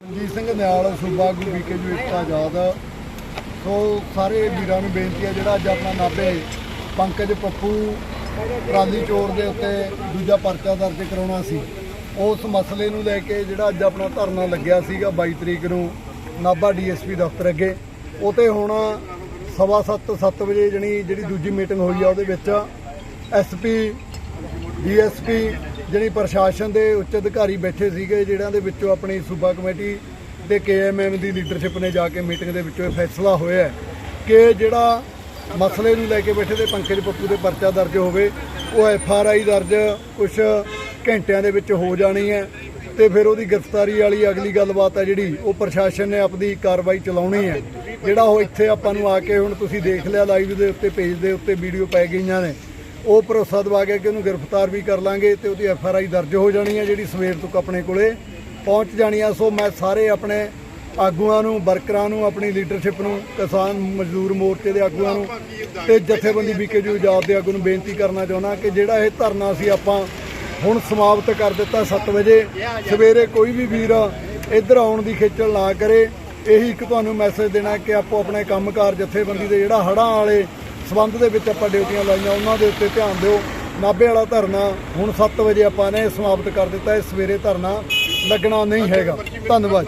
ਮਨਜੀਤ ਸਿੰਘ ਨਿਆਲ, ਸੂਬਾ ਆਗੂ ਵੀਕੇ ਜੀ ਇੱਕ ਆਜ਼ਾਦ ਸੋ ਸਾਰੇ ਵੀਰਾਂ ਨੂੰ ਬੇਨਤੀ ਹੈ ਜਿਹੜਾ ਅੱਜ ਆਪਣਾ ਨਾਭੇ ਪੰਕਜ ਪੱਪੂ ਟਰਾਲੀ ਚੋਰ ਦੇ ਉੱਤੇ ਦੂਜਾ ਪਰਚਾ ਦਰਜ ਕਰਾਉਣਾ ਸੀ, ਉਸ ਮਸਲੇ ਨੂੰ ਲੈ ਕੇ ਜਿਹੜਾ ਅੱਜ ਆਪਣਾ ਧਰਨਾ ਲੱਗਿਆ ਸੀਗਾ 22 ਤਰੀਕ ਨੂੰ ਨਾਭਾ ਡੀਐਸਪੀ ਦਫ਼ਤਰ ਅੱਗੇ ਉਹ ਤੇ ਹੁਣ ਸਵਾ ਸੱਤ 7 ਵਜੇ ਜਣੀ ਜਿਹੜੀ ਦੂਜੀ ਮੀਟਿੰਗ ਹੋਈ ਆ, ਉਹਦੇ ਵਿੱਚ ਐਸਪੀ ਡੀਐਸਪੀ ਜਿਹੜੀ ਪ੍ਰਸ਼ਾਸਨ ਦੇ ਉੱਚ ਅਧਿਕਾਰੀ ਬੈਠੇ ਸੀਗੇ ਜਿਹੜਿਆਂ ਦੇ ਵਿੱਚੋਂ ਆਪਣੀ ਸੂਬਾ ਕਮੇਟੀ ਤੇ ਕੇਐਮਐਮ ਦੀ ਲੀਡਰਸ਼ਿਪ ਨੇ ਜਾ ਕੇ ਮੀਟਿੰਗ ਦੇ ਵਿੱਚੋਂ ਇਹ ਫੈਸਲਾ ਹੋਇਆ ਕਿ ਜਿਹੜਾ ਮਸਲੇ ਨੂੰ ਲੈ ਕੇ ਬੈਠੇ ਤੇ ਪੰਕਜ ਪੱਪੂ ਦੇ ਪਰਚਾ ਦਰਜ ਹੋਵੇ, ਉਹ ਐਫਆਰਆਈ ਦਰਜ ਕੁਝ ਘੰਟਿਆਂ ਦੇ ਵਿੱਚ ਹੋ ਜਾਣੀ ਹੈ ਤੇ ਫਿਰ ਉਹਦੀ ਗ੍ਰਿਫਤਾਰੀ ਵਾਲੀ ਅਗਲੀ ਗੱਲਬਾਤ ਹੈ ਜਿਹੜੀ, ਉਹ ਪ੍ਰਸ਼ਾਸਨ ਨੇ ਆਪਣੀ ਕਾਰਵਾਈ ਚਲਾਉਣੀ ਹੈ। ਜਿਹੜਾ ਉਹ ਇੱਥੇ ਆਪਾਂ ਨੂੰ ਆ ਕੇ ਹੁਣ ਤੁਸੀਂ ਦੇਖ ਲਿਆ ਲਾਈਵ ਦੇ ਉੱਤੇ ਪੇਜ ਦੇ ਉੱਤੇ ਵੀਡੀਓ ਪੈ ਗਈਆਂ ਨੇ। ਉਹ ਭਰੋਸਾ ਦਵਾ ਕੇ ਕਿ ਉਹਨੂੰ ਗ੍ਰਿਫਤਾਰ ਵੀ ਕਰ ਲਾਂਗੇ ਤੇ ਉਹਦੀ ਐਫ ਆਰ ਆਈ ਦਰਜ ਹੋ ਜਾਣੀ ਹੈ ਜਿਹੜੀ ਸਵੇਰ ਤੱਕ ਆਪਣੇ ਕੋਲੇ ਪਹੁੰਚ ਜਾਣੀ ਆ ਸੋ ਮੈਂ ਸਾਰੇ ਆਪਣੇ ਆਗੂਆਂ ਨੂੰ, ਵਰਕਰਾਂ ਨੂੰ, ਆਪਣੀ ਲੀਡਰਸ਼ਿਪ ਨੂੰ, ਕਿਸਾਨ ਮਜ਼ਦੂਰ ਮੋਰਚੇ ਦੇ ਆਗੂਆਂ ਨੂੰ ਤੇ ਜਥੇਬੰਦੀ ਬੀਕੇ ਜੀ ਆਜ਼ਾਦ ਦੇ ਆਗੂ ਨੂੰ ਬੇਨਤੀ ਕਰਨਾ ਚਾਹੁੰਦਾ ਕਿ ਜਿਹੜਾ ਇਹ ਧਰਨਾ ਸੀ ਆਪਾਂ ਹੁਣ ਸਮਾਪਤ ਕਰ ਦਿੱਤਾ 7 ਵਜੇ। ਸਵੇਰੇ ਕੋਈ ਵੀ ਵੀਰ ਇੱਧਰ ਆਉਣ ਦੀ ਖੇਚਲ ਨਾ ਕਰੇ। ਇਹੀ ਇੱਕ ਤੁਹਾਨੂੰ ਮੈਸੇਜ ਦੇਣਾ ਕਿ ਆਪੋ ਆਪਣੇ ਕੰਮਕਾਰ ਜਥੇਬੰਦੀ ਦੇ ਜਿਹੜਾ ਹੜਾਂ ਵਾਲੇ ਸਬੰਧ ਦੇ ਵਿੱਚ ਆਪਾਂ ਡਿਊਟੀਆਂ ਲਾਈਆਂ ਉਹਨਾਂ ਦੇ ਉੱਤੇ ਧਿਆਨ ਦਿਓ। ਨਾਭੇ ਵਾਲਾ ਧਰਨਾ ਹੁਣ 7 ਵਜੇ ਆਪਾਂ ਨੇ ਸਮਾਪਤ ਕਰ ਦਿੱਤਾ ਇਹ ਸਵੇਰੇ ਧਰਨਾ ਲੱਗਣਾ ਨਹੀਂ ਹੈਗਾ। ਧੰਨਵਾਦ